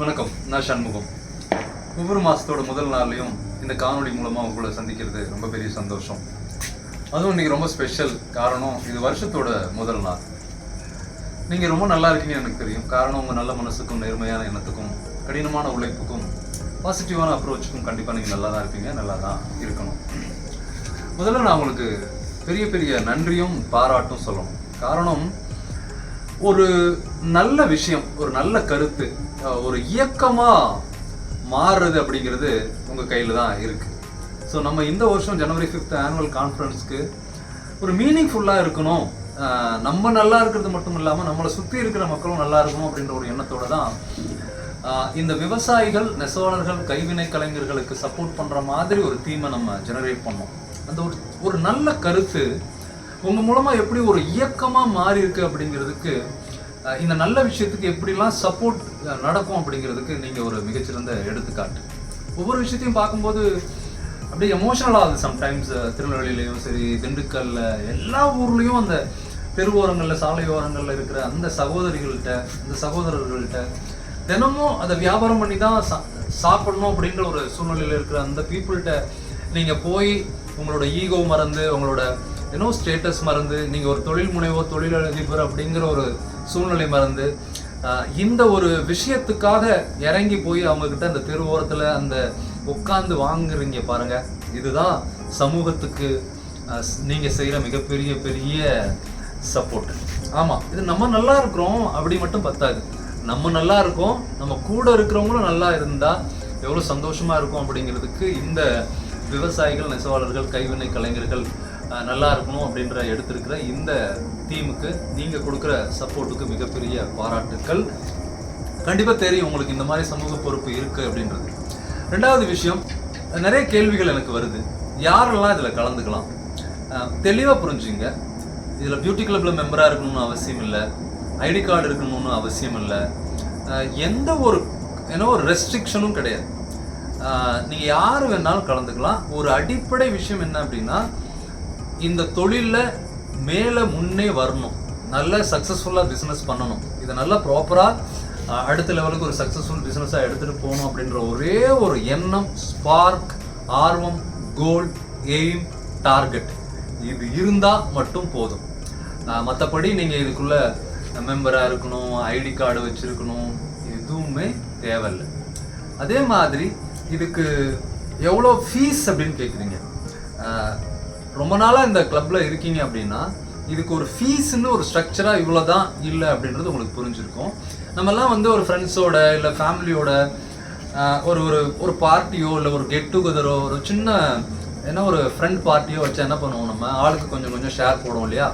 வணக்கம் நான் சண்முகம். ஒவ்வொரு மாதத்தோட முதல் நாள்லையும் இந்த காணொளி மூலமாக உங்களை சந்திக்கிறது ரொம்ப பெரிய சந்தோஷம். அதுவும் இன்னைக்கு ரொம்ப ஸ்பெஷல் காரணம் இது வருஷத்தோட முதல் நாள். நீங்கள் ரொம்ப நல்லா இருக்கீங்கன்னு எனக்கு தெரியும். காரணம் உங்கள் நல்ல மனசுக்கும் நேர்மையான எண்ணத்துக்கும் கடினமான உழைப்புக்கும் பாசிட்டிவான அப்ரோச்சுக்கும் கண்டிப்பாக நீங்கள் நல்லா தான் இருப்பீங்க நல்லா தான் இருக்கணும். முதல்ல நான் உங்களுக்கு பெரிய பெரிய நன்றியும் பாராட்டும் சொல்லணும். காரணம் ஒரு நல்ல விஷயம் ஒரு நல்ல கருத்து ஒரு இயக்கமாக மாறுறது அப்படிங்கிறது உங்கள் கையில் தான் இருக்குது ஸோ நம்ம இந்த வருஷம் ஜனவரி ஃபிஃப்த் ஆனுவல் கான்ஃபரன்ஸ்க்கு ஒரு மீனிங்ஃபுல்லாக இருக்கணும். நம்ம நல்லா இருக்கிறது மட்டும் இல்லாமல் நம்மளை சுற்றி இருக்கிற மக்களும் நல்லா இருக்கணும் அப்படின்ற ஒரு எண்ணத்தோடு தான் இந்த விவசாயிகள் நெசவாளர்கள் கைவினை கலைஞர்களுக்கு சப்போர்ட் பண்ணுற மாதிரி ஒரு தீமை நம்ம ஜெனரேட் பண்ணோம். அந்த ஒரு ஒரு நல்ல கருத்து உங்க மூலமா எப்படி ஒரு இயக்கமா மாறி இருக்கு அப்படிங்கிறதுக்கு இந்த நல்ல விஷயத்துக்கு எப்படிலாம் சப்போர்ட் நடக்கும் அப்படிங்கிறதுக்கு நீங்க ஒரு மிகச்சிறந்த எடுத்துக்காட்டு. ஒவ்வொரு விஷயத்தையும் பார்க்கும்போது அப்படியே எமோஷனல் ஆகுது சம்டைம்ஸ் திருநெல்வேலியிலையும் சரி திண்டுக்கல்ல எல்லா ஊர்லயும் அந்த தெருவோரங்களில் சாலையோரங்களில் இருக்கிற அந்த சகோதரிகள்கிட்ட அந்த சகோதரர்கள்ட்ட தினமும் அதை வியாபாரம் பண்ணி தான் சா- சாப்பிடணும் அப்படின்ற ஒரு சூழ்நிலையில இருக்கிற அந்த பீப்புள்கிட்ட நீங்கள் போய் உங்களோட ஈகோ மறந்து உங்களோட ஏன்னோ ஸ்டேட்டஸ் மறந்து நீங்கள் ஒரு தொழில் முனைவோ தொழிலதிபர் அப்படிங்கிற ஒரு சூழ்நிலை மறந்து இந்த ஒரு விஷயத்துக்காக இறங்கி போய் அவங்கக்கிட்ட அந்த தெருவோரத்துல அந்த உட்காந்து வாங்குறீங்க பாருங்க. இதுதான் சமூகத்துக்கு நீங்கள் செய்கிற மிகப்பெரிய பெரிய சப்போர்ட் ஆமாம் இது நம்ம நல்லா இருக்கிறோம் அப்படி மட்டும் பத்தாது. நம்ம நல்லா இருக்கோம் நம்ம கூட இருக்கிறவங்களும் நல்லா இருந்தால் எவ்வளோ சந்தோஷமாக இருக்கும் அப்படிங்கிறதுக்கு இந்த விவசாயிகள் நெசவாளர்கள் கைவினை கலைஞர்கள் நல்லா இருக்கணும் அப்படின்ற எடுத்திருக்கிற இந்த டீமுக்கு நீங்கள் கொடுக்குற சப்போர்ட்டுக்கு மிகப்பெரிய பாராட்டுக்கள். கண்டிப்பாக தெரியும் உங்களுக்கு இந்த மாதிரி சமூக பொறுப்பு இருக்குது அப்படின்றது. ரெண்டாவது விஷயம் நிறைய கேள்விகள் எனக்கு வருது. யாரெல்லாம் இதில் கலந்துக்கலாம்? தெளிவாக புரிஞ்சுங்க. இதில் பியூட்டி கிளப்பில் மெம்பராக இருக்கணும்னு அவசியம் இல்லை. ஐடி கார்டு இருக்கணும்னு அவசியம் இல்லை. எந்த ஒரு ஏன்னா ஒரு ரெஸ்ட்ரிக்ஷனும் கிடையாது. நீங்கள் யார் வேணாலும் கலந்துக்கலாம். ஒரு அடிப்படை விஷயம் என்ன அப்படின்னா இந்த தொழிலில் மேலே முன்னே வரணும். நல்ல சக்ஸஸ்ஃபுல்லாக பிஸ்னஸ் பண்ணணும். இதை நல்லா ப்ராப்பராக அடுத்த லெவலுக்கு ஒரு சக்ஸஸ்ஃபுல் பிஸ்னஸாக எடுத்துகிட்டு போகணும் அப்படின்ற ஒரே ஒரு எண்ணம் ஸ்பார்க் ஆர்வம் கோல் எய்ம் டார்கெட் இது இருந்தால் மட்டும் போதும். மற்றபடி நீங்கள் இதுக்குள்ளே மெம்பராக இருக்கணும் ஐடி கார்டு வச்சுருக்கணும் எதுவுமே தேவையில்லை. அதே மாதிரி இதுக்கு எவ்வளோ ஃபீஸ் அப்படின்னு கேட்குறீங்க ரொம்ப நாளாக இந்த கிளப்பில் இருக்கீங்க அப்படின்னா இதுக்கு ஒரு ஃபீஸ்னு ஒரு ஸ்ட்ரக்சராக இவ்வளோ தான் இல்லை அப்படின்றது உங்களுக்கு புரிஞ்சிருக்கும். நம்மலாம் வந்து ஒரு ஃப்ரெண்ட்ஸோட இல்லை ஃபேமிலியோட ஒரு ஒரு ஒரு பார்ட்டியோ இல்லை ஒரு கெட் டுகெதரோ ஒரு சின்ன என்ன ஒரு ஃப்ரெண்ட் பார்ட்டியோ வச்சு என்ன பண்ணுவோம் நம்ம? ஆளுக்கு கொஞ்சம் கொஞ்சம் ஷேர் போடுவோம் இல்லையா?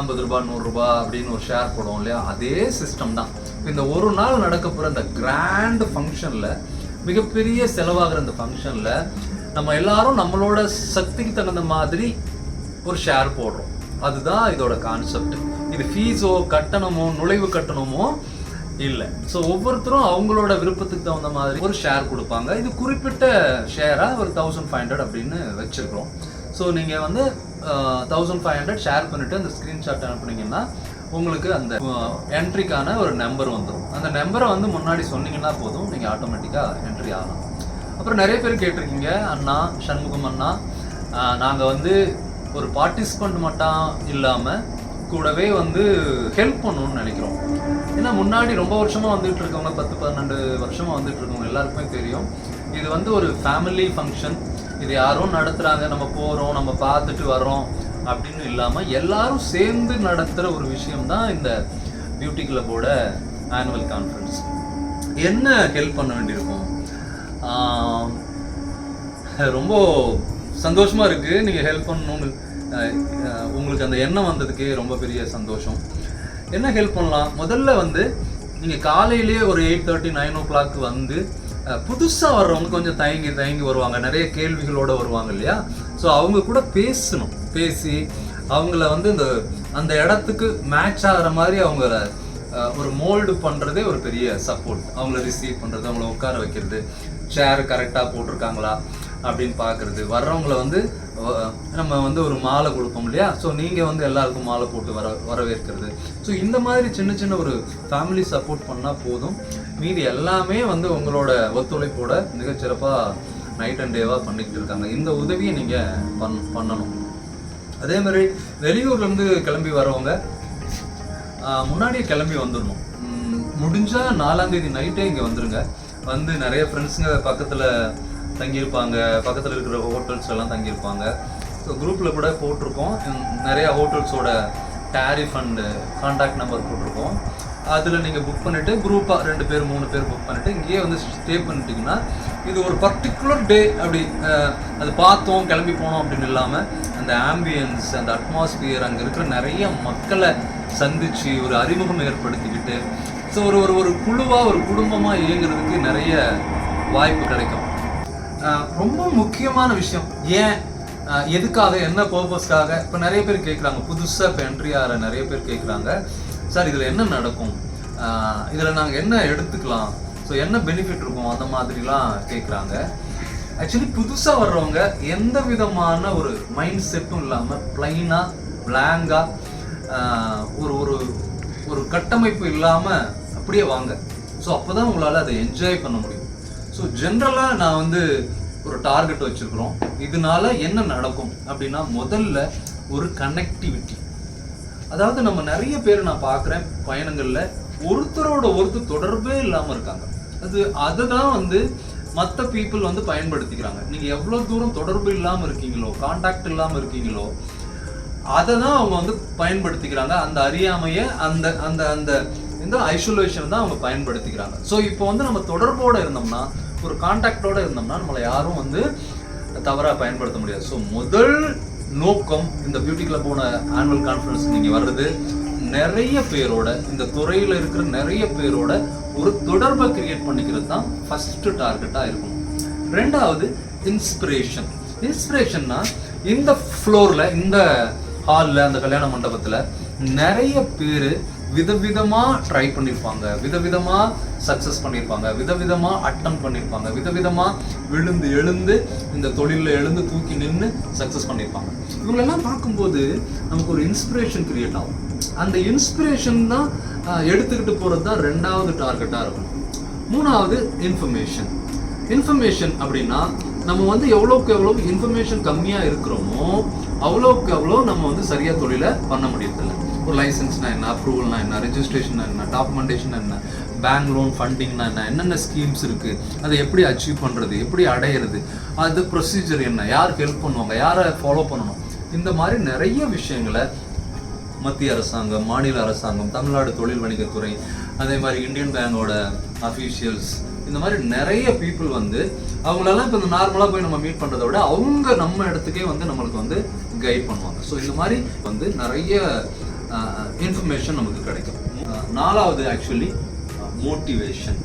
ஐம்பது ரூபாய் நூறுரூபா அப்படின்னு ஒரு ஷேர் போடுவோம் இல்லையா? அதே சிஸ்டம் தான். இந்த ஒரு நாள் நடக்க போகிற இந்த கிராண்ட் ஃபங்க்ஷனில் மிகப்பெரிய செலவாகிற இந்த ஃபங்க்ஷனில் நம்ம எல்லாரும் நம்மளோட சக்திக்கு தகுந்த மாதிரி ஒரு ஷேர் போடுறோம். அதுதான் இதோட கான்செப்ட் இது ஃபீஸோ கட்டணமோ நுழைவு கட்டணமோ இல்லை. ஸோ ஒவ்வொருத்தரும் அவங்களோட விருப்பத்துக்கு தகுந்த மாதிரி ஒரு ஷேர் கொடுப்பாங்க. இது குறிப்பிட்ட ஷேராக ஒரு தௌசண்ட் ஃபைவ் ஹண்ட்ரட் அப்படின்னு வச்சுருக்கிறோம். ஸோ நீங்கள் வந்து தௌசண்ட் ஃபைவ் ஹண்ட்ரட் ஷேர் பண்ணிவிட்டு அந்த ஸ்க்ரீன்ஷாட் அனுப்புனீங்கன்னா உங்களுக்கு அந்த என்ட்ரிக்கான ஒரு நம்பர் வந்துடும் அந்த நம்பரை வந்து முன்னாடி சொன்னீங்கன்னா போதும். நீங்கள் ஆட்டோமேட்டிக்காக என்ட்ரி ஆகலாம். அப்புறம் நிறைய பேர் கேட்டிருக்கீங்க அண்ணா சண்முகம் அண்ணா. நாங்கள் வந்து ஒரு பார்ட்டிசிபெண்ட் மட்டும் இல்லாமல் கூடவே வந்து ஹெல்ப் பண்ணணும்னு நினைக்கிறோம். ஏன்னா முன்னாடி ரொம்ப வருஷமாக வந்துட்டு இருக்கவங்க பத்து பன்னெண்டு வருஷமாக வந்துட்டு இருக்கவங்க எல்லாருக்குமே தெரியும். இது வந்து ஒரு ஃபேமிலி ஃபங்க்ஷன் இது யாரும் நடத்துகிறாங்க நம்ம போகிறோம் நம்ம பார்த்துட்டு வர்றோம் அப்படின்னு இல்லாமல் எல்லாரும் சேர்ந்து நடத்துகிற ஒரு விஷயம் தான் இந்த பியூட்டி கிளப்போட ஆனுவல் கான்ஃபரன்ஸ் என்ன ஹெல்ப் பண்ண வேண்டியிருக்கும்? ரொம்ப சந்தோஷமாக இருக்குது நீங்கள் ஹெல்ப் பண்ணணும்னு உங்களுக்கு அந்த எண்ணம் வந்ததுக்கே ரொம்ப பெரிய சந்தோஷம். என்ன ஹெல்ப் பண்ணலாம்? முதல்ல வந்து நீங்கள் காலையிலேயே ஒரு eight thirty nine o'clock வந்து புதுசாக வர்றவங்க கொஞ்சம் தயங்கி தயங்கி வருவாங்க. நிறைய கேள்விகளோடு வருவாங்க இல்லையா? ஸோ அவங்க கூட பேசணும். பேசி அவங்கள வந்து இந்த அந்த இடத்துக்கு மேட்ச் ஆகிற மாதிரி அவங்கள ஒரு மோல்டு பண்ணுறதே ஒரு பெரிய சப்போர்ட் அவங்கள ரிசீவ் பண்ணுறது அவங்கள உட்கார வைக்கிறது. சேர் கரெக்டாக போட்டிருக்காங்களா அப்படின்னு பார்க்கறது. வர்றவங்களை வந்து நம்ம வந்து ஒரு மாலை கொடுப்போம் இல்லையா? ஸோ நீங்கள் வந்து எல்லாருக்கும் மாலை போட்டு வர வரவேற்கிறது. ஸோ இந்த மாதிரி சின்ன சின்ன ஒரு ஃபேமிலி சப்போர்ட் பண்ணால் போதும். மீதி எல்லாமே வந்து உங்களோட ஒத்துழைப்போட மிகச்சிறப்பாக நைட் அண்ட் டேவாக பண்ணிக்கிட்டு இருக்காங்க. இந்த உதவியை நீங்கள் பண் பண்ணணும். அதே மாதிரி வெளியூர்லேருந்து கிளம்பி வரவங்க முன்னாடியே கிளம்பி வந்துடணும் முடிஞ்சால் நாலாந்தேதி நாலாம் தேதி நைட்டே இங்கே வந்துருங்க. வந்து நிறைய ஃப்ரெண்ட்ஸுங்க பக்கத்தில் தங்கியிருப்பாங்க. பக்கத்தில் இருக்கிற ஹோட்டல்ஸ் எல்லாம் தங்கியிருப்பாங்க. ஸோ குரூப்பில் கூட போட்டிருக்கோம். நிறையா ஹோட்டல்ஸோட டேரிஃப் அண்டு காண்டாக்ட் நம்பர் போட்டிருக்கோம். அதில் நீங்கள் புக் பண்ணிவிட்டு குரூப்பாக ரெண்டு பேர் மூணு பேர் புக் பண்ணிவிட்டு இங்கேயே வந்து ஸ்டே பண்ணிட்டீங்கன்னா இது ஒரு பர்டிகுலர் டே அப்படி அது பார்த்தோம் கிளம்பி போனோம் அப்படின்னு இல்லாமல் அந்த ஆம்பியன்ஸ் அந்த அட்மாஸ்பியர் அங்கே இருக்கிற நிறைய மக்களை சந்திச்சு ஒரு அறிமுகம் ஏற்படுத்திக்கிட்டு ஸோ ஒரு ஒரு ஒரு குழுவாக ஒரு குடும்பமாக இயங்குறதுக்கு நிறைய வாய்ப்பு கிடைக்கும். ரொம்ப முக்கியமான விஷயம். ஏன்? எதுக்காக? என்ன பர்பஸ்க்காக இப்போ நிறைய பேர் கேட்குறாங்க புதுசாக இப்போ என்ட்ரி ஆகிற நிறைய பேர் கேட்குறாங்க சார் இதில் என்ன நடக்கும்? இதில் நாங்கள் என்ன எடுத்துக்கலாம்? ஸோ என்ன பெனிஃபிட் இருக்கும்? அந்த மாதிரிலாம் கேட்குறாங்க ஆக்சுவலி புதுசாக வர்றவங்க எந்த விதமான ஒரு மைண்ட் செட்டும் இல்லாமல் பிளைனாக பிளாங்காக ஒரு ஒரு ஒரு கட்டமைப்பு இல்லாமல் அப்படியே வாங்க. ஸோ அப்போ தான் உங்களால் அதை என்ஜாய் பண்ண முடியும். ஸோ ஜென்ரலாக நான் வந்து ஒரு டார்கெட் வச்சுருக்குறோம். இதனால என்ன நடக்கும் அப்படின்னா முதல்ல ஒரு கனெக்டிவிட்டி அதாவது நம்ம நிறைய பேர் நான் பார்க்குறேன் பயணங்களில். ஒருத்தரோட ஒருத்தர் தொடர்பே இல்லாமல் இருக்காங்க. அது அதை தான் வந்து மற்ற பீப்புள் வந்து பயன்படுத்திக்கிறாங்க. நீங்கள் எவ்வளோ தூரம் தொடர்பு இல்லாமல் இருக்கீங்களோ காண்டாக்ட் இல்லாமல் இருக்கீங்களோ அதை தான் அவங்க வந்து பயன்படுத்திக்கிறாங்க. அந்த அறியாமையை அந்த அந்த அந்த இந்த ஐசோலேஷன் தான் அவங்க பயன்படுத்திக்கிறாங்க. ஸோ இப்போ வந்து நம்ம தொடர்போடு இருந்தோம்னா ஒரு காண்டாக்டோடு இருந்தோம்னா நம்மளை யாரும் வந்து தவறாக பயன்படுத்த முடியாது. ஸோ முதல் நோக்கம் இந்த பியூட்டி கிளப்போட ஆனுவல் கான்ஃபரன்ஸ் நீங்கள் வர்றது நிறைய பேரோட இந்த துறையில் இருக்கிற நிறைய பேரோட ஒரு தொடர்பை கிரியேட் பண்ணிக்கிறது தான் ஃபஸ்ட்டு டார்கெட்டாக இருக்கும். ரெண்டாவது இன்ஸ்பிரேஷன் இன்ஸ்பிரேஷன்னா இந்த ஃப்ளோரில் இந்த ஹாலில் அந்த கல்யாண மண்டபத்தில் நிறைய பேர் விதவிதமாக ட்ரை பண்ணியிருப்பாங்க விதவிதமாக சக்ஸஸ் பண்ணியிருப்பாங்க விதவிதமாக அட்டம் பண்ணியிருப்பாங்க விதவிதமாக விழுந்து எழுந்து இந்த தொழிலில் எழுந்து தூக்கி நின்று சக்ஸஸ் பண்ணியிருப்பாங்க இவங்களெல்லாம் பார்க்கும்போது நமக்கு ஒரு இன்ஸ்பிரேஷன் கிரியேட் ஆகும். அந்த இன்ஸ்பிரேஷன் தான் எடுத்துக்கிட்டு போகிறது தான் ரெண்டாவது டார்கெட்டாக இருக்கும். மூணாவது இன்ஃபர்மேஷன் இன்ஃபர்மேஷன் அப்படின்னா நம்ம வந்து எவ்வளோக்கு எவ்வளோ இன்ஃபர்மேஷன் கம்மியாக இருக்கிறோமோ அவ்வளோக்கு அவ்வளோ நம்ம வந்து சரியாக தொழிலை பண்ண முடியறதில்ல. ஒரு லைசன்ஸ்னா என்ன அப்ரூவல்னா என்ன ரெஜிஸ்ட்ரேஷன் என்ன டாக்குமெண்டேஷன் என்ன பேங்க் லோன் ஃபண்டிங்னா என்ன என்னென்ன ஸ்கீம்ஸ் இருக்குது அதை எப்படி அச்சீவ் பண்ணுறது எப்படி அடையிறது அது ப்ரொசீஜர் என்ன யாருக்கு ஹெல்ப் பண்ணுவாங்க யாரை ஃபாலோ பண்ணணும் இந்த மாதிரி நிறைய விஷயங்களை மத்திய அரசாங்கம் மாநில அரசாங்கம் தமிழ்நாடு தொழில் வணிகத்துறை அதே மாதிரி இந்தியன் பேங்கோட அஃபீஷியல்ஸ் இந்த மாதிரி நிறைய பீப்புள் வந்து அவங்களெல்லாம் இப்போ நார்மலாக போய் நம்ம மீட் பண்ணுறத விட அவங்க நம்ம இடத்துக்கே வந்து நம்மளுக்கு வந்து கைட் பண்ணுவாங்க. ஸோ இந்த மாதிரி வந்து நிறைய இன்ஃபர்மேஷன் நமக்கு கிடைக்கும். நாலாவது ஆக்சுவலி மோட்டிவேஷன்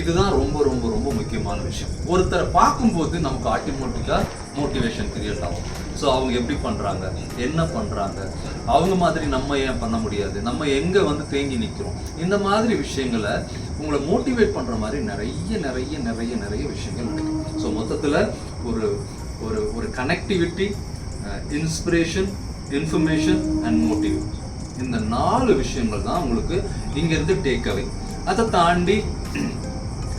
இதுதான் ரொம்ப ரொம்ப ரொம்ப முக்கியமான விஷயம். ஒருத்தரை பார்க்கும்போது நமக்கு ஆட்டோமேட்டிக்காக மோட்டிவேஷன் கிரியேட் ஆகும். ஸோ அவங்க எப்படி பண்ணுறாங்க என்ன பண்ணுறாங்க அவங்க மாதிரி நம்ம ஏன் பண்ண முடியாது? நம்ம எங்கே வந்து தேங்கி நிற்கிறோம் இந்த மாதிரி விஷயங்களை உங்களை மோட்டிவேட் பண்ணுற மாதிரி நிறைய நிறைய நிறைய நிறைய விஷயங்கள் நடக்கும் ஸோ மொத்தத்தில் ஒரு ஒரு ஒரு connectivity inspiration information and motive இந்த நாலு விஷயங்கள் தான் உங்களுக்கு இங்கேருந்து டேக் அவே அதை தாண்டி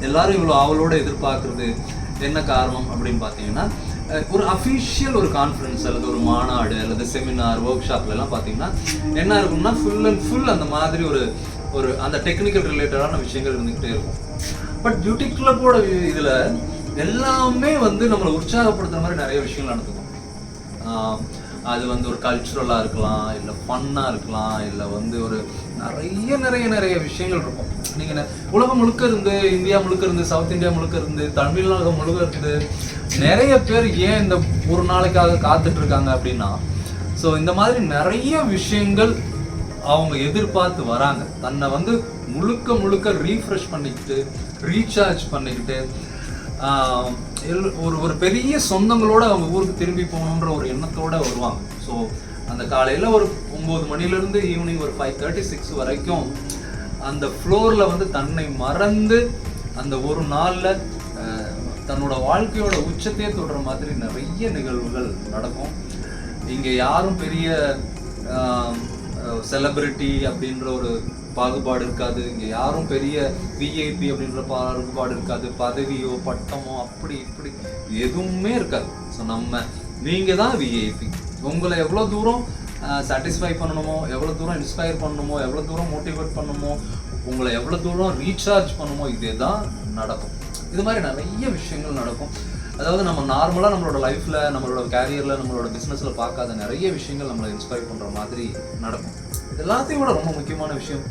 எல்லாரும் இவ்வளோ ஆவலோடு எதிர்பார்க்குறது என்ன காரணம் அப்படின்னு பார்த்தீங்கன்னா ஒரு அஃபிஷியல் ஒரு கான்ஃபரன்ஸ் அல்லது ஒரு மாநாடு அல்லது செமினார் ஒர்க் ஷாப்லலாம் பார்த்தீங்கன்னா என்ன இருக்கும்னா ஃபுல் அண்ட் ஃபுல் அந்த மாதிரி ஒரு ஒரு அந்த டெக்னிக்கல் ரிலேட்டடான விஷயங்கள் இருந்துக்கிட்டே இருக்கும். பட் பியூட்டி கிளப்போட இதில் எல்லாமே வந்து நம்மளை உற்சாகப்படுத்துகிற மாதிரி நிறைய விஷயங்கள் நடந்துக்கும். ஆஹ் அது வந்து ஒரு கல்ச்சுரலாக இருக்கலாம் இல்லை ஃபன்னாக இருக்கலாம் இல்லை வந்து ஒரு நிறைய நிறைய நிறைய விஷயங்கள் இருக்கும். நீங்கள் உலகம் முழுக்க இருந்து இந்தியா முழுக்க இருந்து சவுத் இந்தியா முழுக்க இருந்து தமிழ்நாடு முழுக்க இருந்து நிறைய பேர் ஏன் இந்த ஒரு நாளைக்காக காத்துட்டு இருக்காங்க அப்படின்னா ஸோ இந்த மாதிரி நிறைய விஷயங்கள் அவங்க எதிர்பார்த்து வராங்க. தன்னை வந்து முழுக்க முழுக்க ரீஃப்ரெஷ் பண்ணிக்கிட்டு ரீசார்ஜ் பண்ணிக்கிட்டு ஒரு ஒரு பெரிய சொந்தங்களோட அவங்க ஊருக்கு திரும்பி போகணுன்ற ஒரு எண்ணத்தோட வருவாங்க. ஸோ அந்த காலையில் ஒரு ஒம்பது மணிலேருந்து ஈவினிங் ஒரு ஃபைவ் தேர்ட்டி சிக்ஸ் வரைக்கும் அந்த ஃப்ளோரில் வந்து தன்னை மறந்து அந்த ஒரு நாளில் தன்னோட வாழ்க்கையோட உச்சத்தையே தொடுற மாதிரி நிறைய நிகழ்வுகள் நடக்கும். இங்கே யாரும் பெரிய செலப்ரிட்டி அப்படின்ற ஒரு பாகுபாடு இருக்காது. இங்கே யாரும் பெரிய விஐபி அப்படின்ற பாகுபாடு இருக்காது. பதவியோ பட்டமோ அப்படி இப்படி எதுவுமே இருக்காது. ஸோ நம்ம நீங்கள் தான் விஐபி உங்களை எவ்வளோ தூரம் சாட்டிஸ்ஃபை பண்ணணுமோ எவ்வளோ தூரம் இன்ஸ்பயர் பண்ணணுமோ எவ்வளோ தூரம் மோட்டிவேட் பண்ணணுமோ உங்களை எவ்வளோ தூரம் ரீசார்ஜ் பண்ணுமோ இதே தான் நடக்கும். இது மாதிரி நிறைய விஷயங்கள் நடக்கும். அதாவது நம்ம நார்மலாக நம்மளோட லைஃப்பில் நம்மளோட கேரியரில் நம்மளோட பிஸ்னஸில் பார்க்காத நிறைய விஷயங்கள் நம்மளை இன்ஸ்பயர் பண்ணுற மாதிரி நடக்கும். எல்லாத்தையும் விட ரொம்ப முக்கியமான விஷயம்.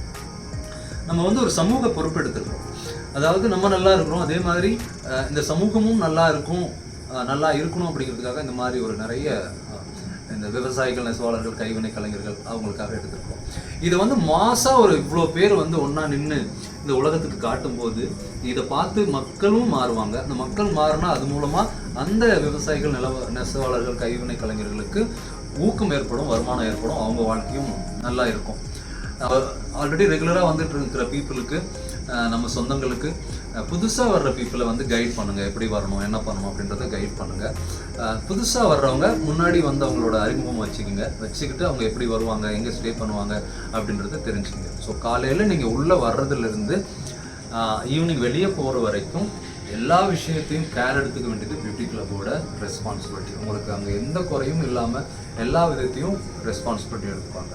நம்ம வந்து ஒரு சமூக பொறுப்பெடுத்திருக்கோம். அதாவது நம்ம நல்லா இருக்கிறோம் அதே மாதிரி இந்த சமூகமும் நல்லா இருக்கும் நல்லா இருக்கணும் அப்படிங்கிறதுக்காக இந்த மாதிரி ஒரு நிறைய இந்த விவசாயிகள் நெசவாளர்கள் கைவினை கலைஞர்கள் அவங்களுக்காக எடுத்திருக்கோம். இதை வந்து மாசா ஒரு இவ்வளோ பேர் வந்து ஒன்றா நின்று இந்த உலகத்துக்கு காட்டும்போது இதை பார்த்து மக்களும் மாறுவாங்க. அந்த மக்கள் மாறினா அது மூலமாக அந்த விவசாயிகள் நிலவ நெசவாளர்கள் கைவினை கலைஞர்களுக்கு ஊக்கம் ஏற்படும் வருமானம் ஏற்படும் அவங்க வாழ்க்கையும் நல்லா இருக்கும். ஆல்ரெடி ரெகுலராக வந்துட்டு இருக்கிற பீப்புளுக்கு நம்ம சொந்தங்களுக்கு புதுசாக வர்ற பீப்புளை வந்து கைட் பண்ணுங்கள் எப்படி வரணும் என்ன பண்ணணும் அப்படின்றத கைட் பண்ணுங்கள் புதுசாக வர்றவங்க முன்னாடி வந்து அவங்களோட அறிமுகம் வச்சுக்கோங்க. வச்சுக்கிட்டு அவங்க எப்படி வருவாங்க எங்கே ஸ்டே பண்ணுவாங்க அப்படின்றத தெரிஞ்சுக்கங்க. ஸோ காலையில் நீங்கள் உள்ளே வர்றதுலேருந்து ஈவினிங் வெளியே போகிற வரைக்கும் எல்லா விஷயத்தையும் கேர் எடுத்துக்க வேண்டியது பியூட்டி கிளப்போட ரெஸ்பான்சிபிலிட்டி உங்களுக்கு அங்கே எந்த குறையும் இல்லாமல் எல்லா விதத்தையும் ரெஸ்பான்சிபிலிட்டி எடுத்துப்பாங்க.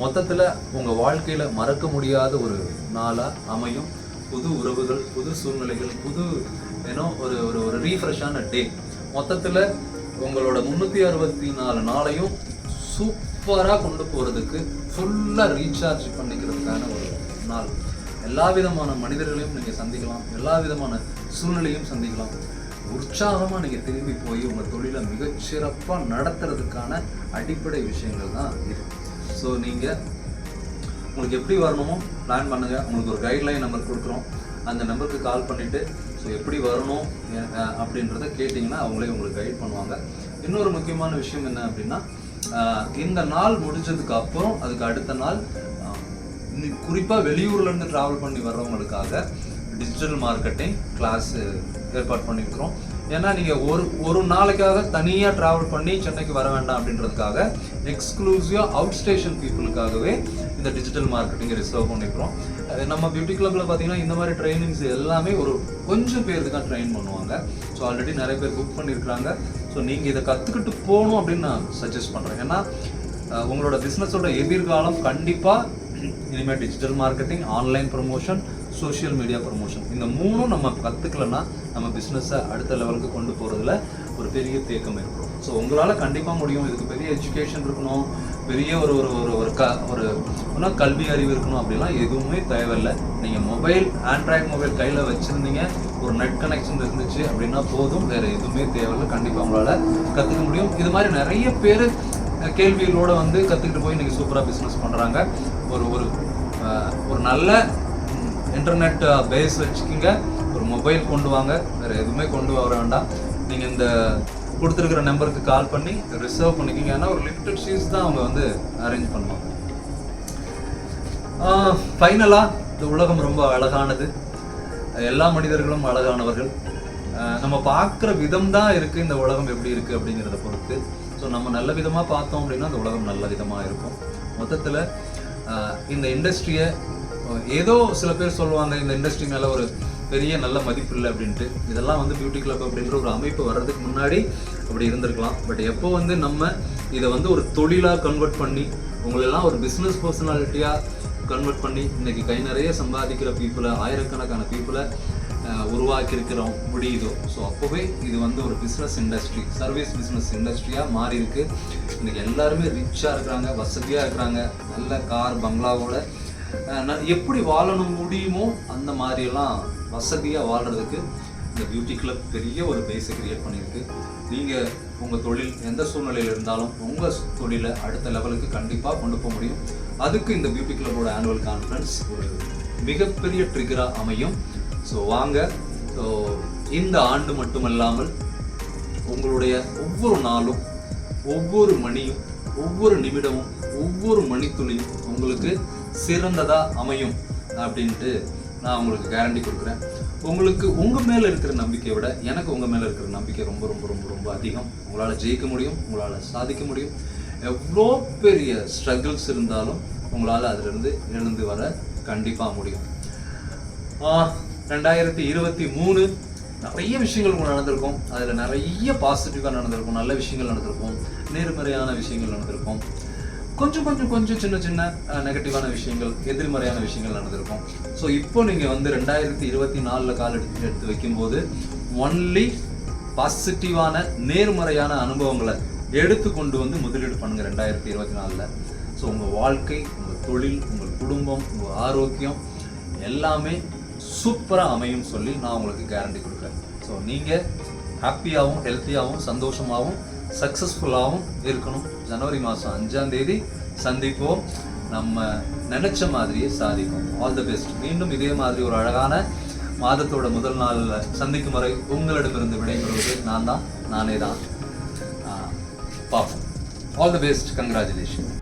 மொத்தத்தில் உங்கள் வாழ்க்கையில் மறக்க முடியாத ஒரு நாளாக அமையும். புது உறவுகள் புது சூழ்நிலைகள் புது ஏன்னோ ஒரு ஒரு ஒரு ரீஃப்ரெஷ்ஷான டே மொத்தத்தில் உங்களோட முந்நூற்றி அறுபத்தி நாலு நாளையும் சூப்பராக கொண்டு போகிறதுக்கு ஃபுல்லாக ரீசார்ஜ் பண்ணிக்கிறதுக்கான ஒரு நாள். எல்லா விதமான மனிதர்களையும் நீங்கள் சந்திக்கலாம். எல்லா விதமான சூழ்நிலையும் சந்திக்கலாம். உற்சாகமாக நீங்கள் திரும்பி போய் உங்கள் தொழிலை மிகச்சிறப்பாக நடத்துறதுக்கான அடிப்படை விஷயங்கள் தான் இருக்குது ஸோ நீங்கள் உங்களுக்கு எப்படி வரணுமோ பிளான் பண்ணுங்கள் உங்களுக்கு ஒரு கைட்லைன் நம்பர் கொடுக்குறோம். அந்த நம்பருக்கு கால் பண்ணிவிட்டு ஸோ எப்படி வரணும் அப்படின்றத கேட்டிங்கன்னா அவங்களே உங்களுக்கு கைட் பண்ணுவாங்க. இன்னொரு முக்கியமான விஷயம் என்ன அப்படின்னா இந்த நாள் முடிஞ்சதுக்கு அப்புறம் அதுக்கு அடுத்த நாள் குறிப்பாக வெளியூர்லேருந்து ட்ராவல் பண்ணி வர்றவங்களுக்காக டிஜிட்டல் மார்க்கெட்டிங் கிளாஸ் ஏற்பாடு பண்ணியிருக்கிறோம் ஏன்னா நீங்கள் ஒரு ஒரு நாளைக்காக தனியாக ட்ராவல் பண்ணி சென்னைக்கு வர வேண்டாம் அப்படின்றதுக்காக எக்ஸ்க்ளூசிவாக அவுட் ஸ்டேஷன் பீப்புளுக்காகவே இந்த டிஜிட்டல் மார்க்கெட்டிங் ரிசர்வ் பண்ணிக்கிறோம். நம்ம பியூட்டி கிளப்பில் பார்த்தீங்கன்னா இந்த மாதிரி ட்ரைனிங்ஸ் எல்லாமே ஒரு கொஞ்சம் பேருக்கு தான் ட்ரெயின் பண்ணுவாங்க. ஸோ ஆல்ரெடி நிறைய பேர் புக் பண்ணியிருக்கிறாங்க ஸோ நீங்கள் இதை கற்றுக்கிட்டு போகணும் அப்படின்னு நான் சஜஸ்ட் பண்ணுறேன் ஏன்னா உங்களோட பிஸ்னஸோட எதிர்காலம் கண்டிப்பாக இனிமேல் digital marketing online promotion social media promotion இந்த மூணும் நம்ம கற்றுக்கலன்னா நம்ம பிஸ்னஸை அடுத்த லெவலுக்கு கொண்டு போகிறதுல ஒரு பெரிய தேக்கம் ஏற்படும். ஸோ உங்களால் கண்டிப்பாக முடியும். இதுக்கு பெரிய எஜுகேஷன் இருக்கணும். பெரிய ஒரு ஒரு ஒரு ஒரு க ஒரு ஒன்றா கல்வி அறிவு இருக்கணும் அப்படிலாம் எதுவுமே தேவையில்லை. நீங்கள் மொபைல் ஆண்ட்ராய்டு மொபைல் கையில் வச்சுருந்தீங்க. ஒரு நெட் கனெக்ஷன் இருந்துச்சு அப்படின்னா போதும். வேறு எதுவுமே தேவையில்லை. கண்டிப்பாக உங்களால் கற்றுக்க முடியும். இது மாதிரி நிறைய பேர் கேள்விகளோடு வந்து கற்றுக்கிட்டு போய் நீங்கள் சூப்பராக பிஸ்னஸ் பண்ணுறாங்க ஒரு ஒரு ஒரு நல்ல இன்டர்நெட் பேஸ் uh, வச்சுக்கிங்க. ஒரு மொபைல் கொண்டு வாங்க. வேறு எதுவுமே கொண்டு வர வேண்டாம். நீங்கள் இந்த கொடுத்துருக்குற நம்பருக்கு கால் பண்ணி ரிசர்வ் பண்ணிக்கிங்க. ஏன்னா ஒரு லிமிட்டட் சீட்ஸ் தான் அவங்க வந்து அரேஞ்ச் பண்ணுவாங்க. ஃபைனலாக இந்த உலகம் ரொம்ப அழகானது. எல்லா மனிதர்களும் அழகானவர்கள். ஆஹ் நம்ம பார்க்குற விதம் தான் இருக்குது இந்த உலகம் எப்படி இருக்குது அப்படிங்கிறத பொறுத்து. ஸோ நம்ம நல்ல விதமாக பார்த்தோம் அப்படின்னா இந்த உலகம் நல்ல விதமாக இருக்கும். மொத்தத்தில் இந்த இண்டஸ்ட்ரியை ஏதோ சில பேர் சொல்லுவாங்க இந்த இண்டஸ்ட்ரி மேலே ஒரு பெரிய நல்ல மதிப்பு இல்லை அப்படின்ட்டு. இதெல்லாம் வந்து பியூட்டி கிளப் அப்படின்ற ஒரு அமைப்பு வர்றதுக்கு முன்னாடி அப்படி இருந்திருக்கலாம். பட் எப்போ வந்து நம்ம இதை வந்து ஒரு தொழிலாக கன்வெர்ட் பண்ணி உங்களெல்லாம் ஒரு பிஸ்னஸ் பர்சனாலிட்டியாக கன்வெர்ட் பண்ணி இன்றைக்கி கை நிறைய சம்பாதிக்கிற பீப்புளை ஆயிரக்கணக்கான பீப்புளை உருவாக்கியிருக்கிறோம் முடியுதோ? ஸோ அப்போவே இது வந்து ஒரு பிஸ்னஸ் இண்டஸ்ட்ரி சர்வீஸ் பிஸ்னஸ் இண்டஸ்ட்ரியாக மாறி இருக்கு இன்றைக்கி எல்லாருமே ரிச்சாக இருக்கிறாங்க வசதியாக இருக்கிறாங்க நல்ல கார் பங்களாவோட எப்படி வாழணும் முடியுமோ அந்த மாதிரியெல்லாம் வசதியாக வாழ்கிறதுக்கு இந்த பியூட்டி கிளப் பெரிய ஒரு பேஸை கிரியேட் பண்ணியிருக்கு. நீங்கள் உங்கள் தொழில் எந்த சூழ்நிலையில் இருந்தாலும் உங்கள் தொழிலை அடுத்த லெவலுக்கு கண்டிப்பாக கொண்டு போக முடியும். அதுக்கு இந்த பியூட்டி கிளப்போட ஆனுவல் கான்ஃபரன்ஸ் ஒரு மிகப்பெரிய ட்ரிகராக அமையும். ஸோ வாங்க. ஸோ இந்த ஆண்டு மட்டுமல்லாமல் உங்களுடைய ஒவ்வொரு நாளும் ஒவ்வொரு மணியும் ஒவ்வொரு நிமிடமும் ஒவ்வொரு மணித்துளியும் உங்களுக்கு சிறந்ததா அமையும் அப்படின்ட்டு நான் உங்களுக்கு கேரண்டி கொடுக்குறேன். உங்களுக்கு உங்க மேல இருக்கிற நம்பிக்கையை விட எனக்கு உங்க மேல இருக்கிற நம்பிக்கை ரொம்ப ரொம்ப ரொம்ப ரொம்ப அதிகம். உங்களால ஜெயிக்க முடியும் உங்களால சாதிக்க முடியும். எவ்வளோ பெரிய ஸ்ட்ரகிள்ஸ் இருந்தாலும் உங்களால அதுல இருந்து எழுந்து வர கண்டிப்பா முடியும். ஆஹ், ரெண்டாயிரத்தி இருபத்தி மூணு நிறைய விஷயங்கள் நடந்திருக்கும். அதில் நிறைய பாசிட்டிவாக நடந்திருக்கும் நல்ல விஷயங்கள் நடந்திருக்கும் நேர்மறையான விஷயங்கள் நடந்திருக்கும். கொஞ்சம் கொஞ்சம் கொஞ்சம் சின்ன சின்ன நெகட்டிவான விஷயங்கள் எதிர்மறையான விஷயங்கள் நடந்திருக்கும். ஸோ இப்போ நீங்கள் வந்து ரெண்டாயிரத்தி இருபத்தி நாலில் கால் எடுத்து எடுத்து வைக்கும்போது ஒன்லி பாசிட்டிவான நேர்மறையான அனுபவங்களை எடுத்து கொண்டு வந்து முதலீடு பண்ணுங்க ரெண்டாயிரத்தி இருபத்தி நாலில். ஸோ உங்கள் வாழ்க்கை உங்கள் தொழில் உங்கள் குடும்பம் உங்கள் ஆரோக்கியம் எல்லாமே சூப்பராக அமையும் சொல்லி நான் உங்களுக்கு கேரண்டி கொடுக்குறேன். ஸோ நீங்கள் ஹாப்பியாகவும் ஹெல்த்தியாகவும் சந்தோஷமாகவும் சக்ஸஸ்ஃபுல்லாகவும் இருக்கணும். ஜனவரி மாதம் அஞ்சாம் தேதி சந்திப்போம். நம்ம நினச்ச மாதிரியே சாதிக்கும் ஆல் தி பெஸ்ட் மீண்டும் இதே மாதிரி ஒரு அழகான மாதத்தோட முதல் நாளில் சந்திக்கும் வரை உங்களிடமிருந்து விடைபெறுவது நான் தான் நானே தான் பார்ப்போம். All the best congratulation